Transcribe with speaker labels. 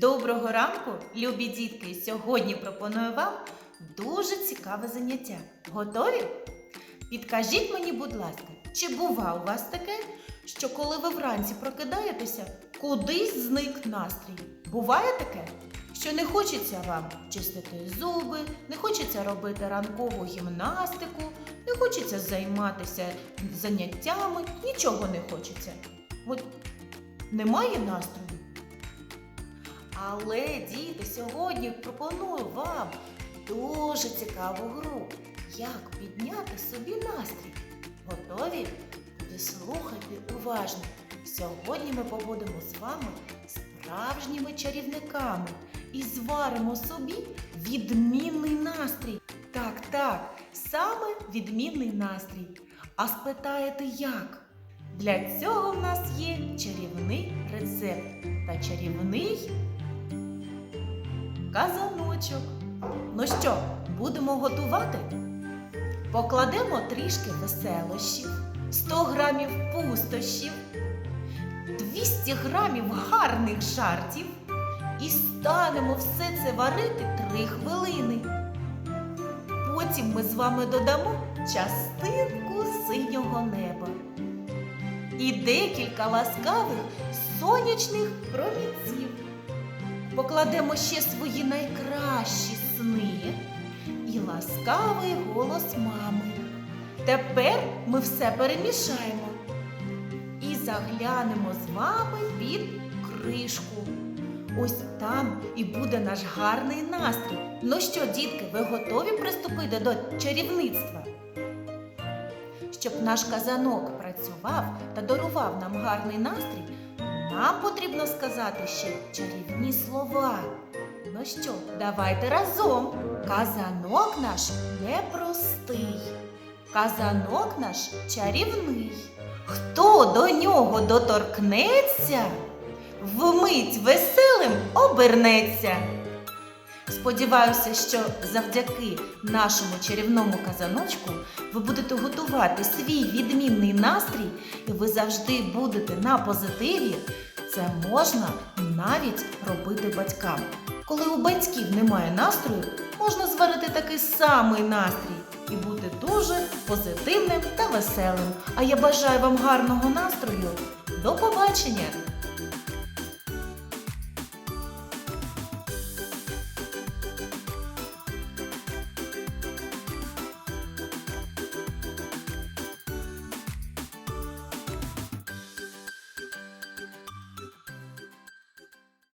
Speaker 1: Доброго ранку, любі дітки! Сьогодні пропоную вам дуже цікаве заняття. Готові? Підкажіть мені, будь ласка, чи бува у вас таке, що коли ви вранці прокидаєтеся, кудись зник настрій? Буває таке, що не хочеться вам чистити зуби, не хочеться робити ранкову гімнастику, не хочеться займатися заняттями, нічого не хочеться. От немає настрою. Але, діти, сьогодні пропоную вам дуже цікаву гру. Як підняти собі настрій? Готові? Тоді слухайте уважно. Сьогодні ми побудемо з вами справжніми чарівниками і зваримо собі відмінний настрій. Так, так, саме відмінний настрій. А спитаєте як? Для цього в нас є чарівний рецепт та чарівний казаночок. Ну що, будемо готувати? Покладемо трішки веселощів, 100 грамів пустощів, 200 грамів гарних жартів і станемо все це варити 3 хвилини. Потім ми з вами додамо частинку синього неба і декілька ласкавих сонячних промінців. Покладемо ще свої найкращі сни і ласкавий голос мами. Тепер ми все перемішаємо і заглянемо з вами під кришку. Ось там і буде наш гарний настрій. Ну що, дітки, ви готові приступити до чарівництва? Щоб наш казанок працював та дарував нам гарний настрій, нам потрібно сказати ще чарівні слова. Ну що, давайте разом. Казанок наш непростий. Казанок наш чарівний. Хто до нього доторкнеться, вмить веселим обернеться. Сподіваюся, що завдяки нашому чарівному казаночку ви будете готувати свій відмінний настрій, і ви завжди будете на позитиві. Це можна навіть робити батькам. Коли у батьків немає настрою, можна зварити такий самий настрій і бути дуже позитивним та веселим. А я бажаю вам гарного настрою. До побачення!